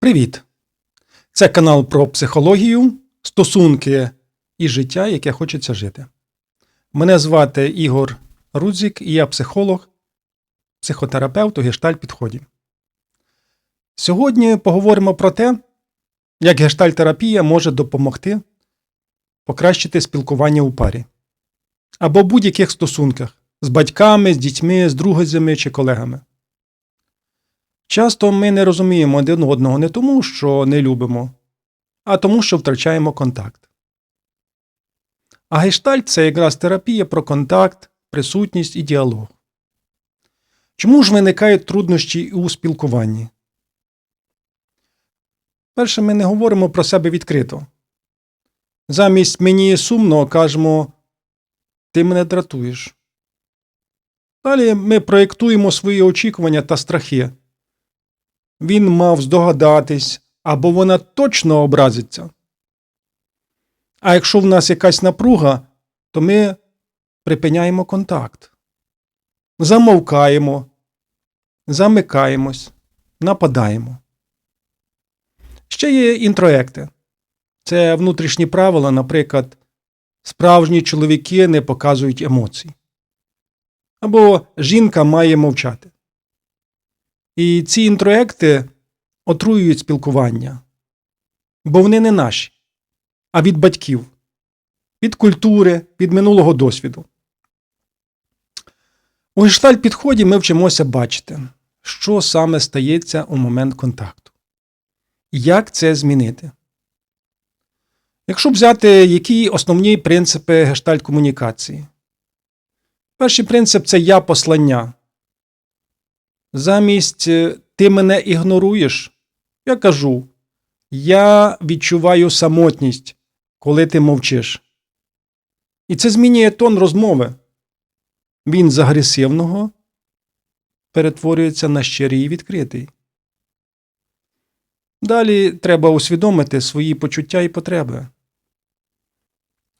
Привіт! Це канал про психологію, стосунки і життя, яке хочеться жити. Мене звати Ігор Рудзік, і я психолог, психотерапевт у гештальт підході. Сьогодні поговоримо про те, як гештальтерапія може допомогти покращити спілкування у парі або будь-яких стосунках з батьками, з дітьми, з друзями чи колегами. Часто ми не розуміємо один одного не тому, що не любимо, а тому, що втрачаємо контакт. А гештальт це якраз терапія про контакт, присутність і діалог. Чому ж виникають труднощі у спілкуванні? Перше, ми не говоримо про себе відкрито. Замість мені сумно кажемо ти мене дратуєш. Далі ми проєктуємо свої очікування та страхи. Він мав здогадатись, або вона точно образиться. А якщо в нас якась напруга, то ми припиняємо контакт, замовкаємо, замикаємось, нападаємо. Ще є інтроекти. Це внутрішні правила, наприклад, справжні чоловіки не показують емоцій. Або жінка має мовчати. І ці інтроекти отруюють спілкування, бо вони не наші, а від батьків, від культури, від минулого досвіду. У гештальт підході ми вчимося бачити, що саме стається у момент контакту. Як це змінити? Якщо взяти які основні принципи гештальт комунікації. Перший принцип це я послання. Замість е, ти мене ігноруєш, я кажу, я відчуваю самотність, коли ти мовчиш. І це змінює тон розмови. Він з агресивного перетворюється на щирий і відкритий. Далі треба усвідомити свої почуття і потреби.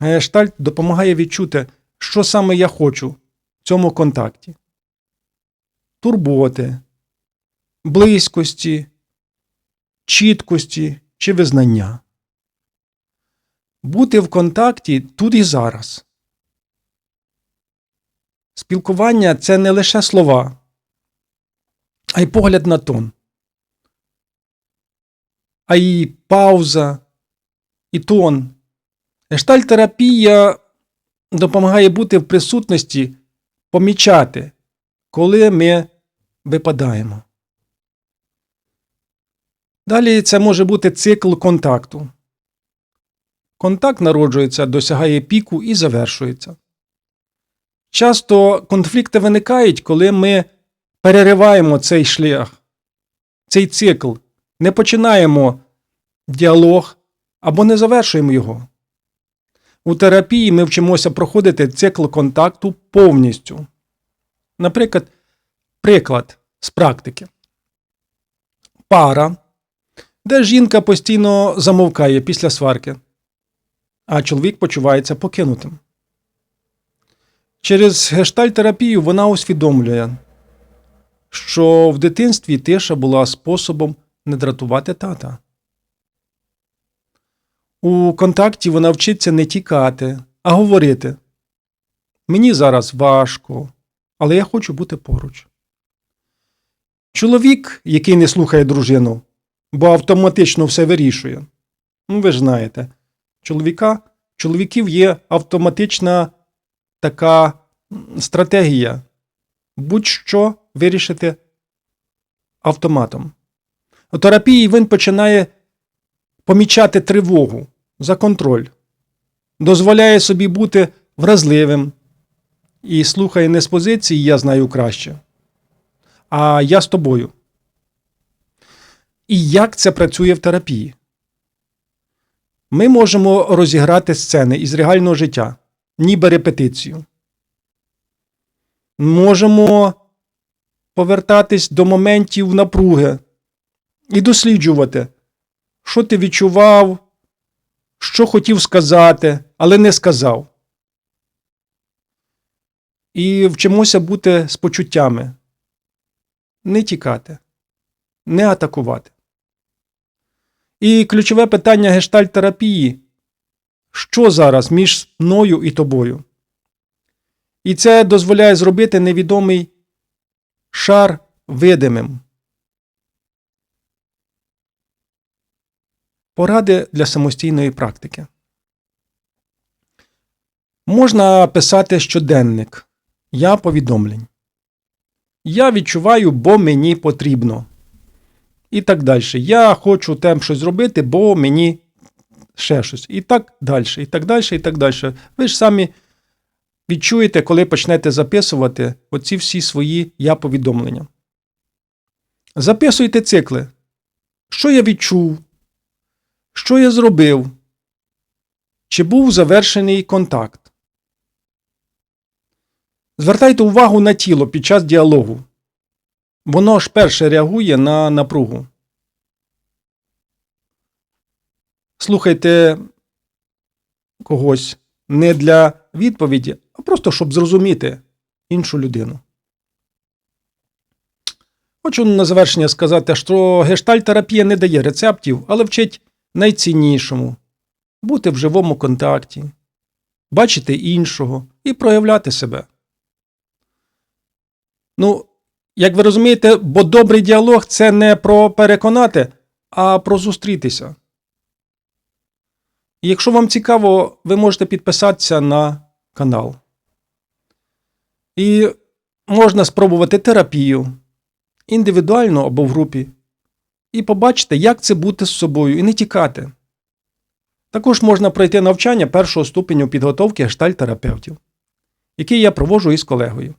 Гештальт допомагає відчути, що саме я хочу в цьому контакті турботи, близькості, чіткості чи визнання. Бути в контакті тут і зараз. Спілкування це не лише слова, а й погляд на тон, а й пауза, і тон. Гештальтерапія допомагає бути в присутності, помічати, коли ми випадаємо. Далі це може бути цикл контакту. Контакт народжується, досягає піку і завершується. Часто конфлікти виникають, коли ми перериваємо цей шлях, цей цикл, не починаємо діалог або не завершуємо його. У терапії ми вчимося проходити цикл контакту повністю. Наприклад, приклад з практики. Пара, де жінка постійно замовкає після сварки, а чоловік почувається покинутим. Через гештальтерапію вона усвідомлює, що в дитинстві тиша була способом не дратувати тата. У контакті вона вчиться не тікати, а говорити. Мені зараз важко, але я хочу бути поруч. Чоловік, який не слухає дружину, бо автоматично все вирішує. Ну, ви ж знаєте, чоловіка, чоловіків є автоматична така стратегія. Будь-що вирішити автоматом. У терапії він починає помічати тривогу за контроль, дозволяє собі бути вразливим і слухає не з позиції я знаю краще, а я з тобою. І як це працює в терапії? Ми можемо розіграти сцени із реального життя, ніби репетицію. Можемо повертатись до моментів напруги і досліджувати, що ти відчував, що хотів сказати, але не сказав. І вчимося бути з почуттями, не тікати, не атакувати. І ключове питання гештальтерапії що зараз між мною і тобою? І це дозволяє зробити невідомий шар видимим. Поради для самостійної практики. Можна писати щоденник. Я повідомлень. Я відчуваю, бо мені потрібно. І так далі. Я хочу там щось зробити, бо мені ще щось. І так далі, і так далі, і так далі. Ви ж самі відчуєте, коли почнете записувати оці всі свої я повідомлення. Записуйте цикли. Що я відчув? Що я зробив? Чи був завершений контакт? Звертайте увагу на тіло під час діалогу. Воно ж перше реагує на напругу. Слухайте когось не для відповіді, а просто щоб зрозуміти іншу людину. Хочу на завершення сказати, що гештальтерапія не дає рецептів, але вчить найціннішому бути в живому контакті, бачити іншого і проявляти себе. Ну, як ви розумієте, бо добрий діалог це не про переконати, а про зустрітися. І якщо вам цікаво, ви можете підписатися на канал. І можна спробувати терапію індивідуально або в групі, і побачити, як це бути з собою, і не тікати. Також можна пройти навчання першого ступеню підготовки гештальтерапевтів, який я проводжу із колегою.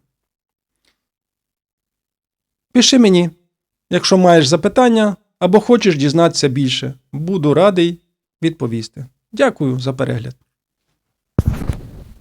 Пиши мені, якщо маєш запитання або хочеш дізнатися більше. Буду радий відповісти. Дякую за перегляд.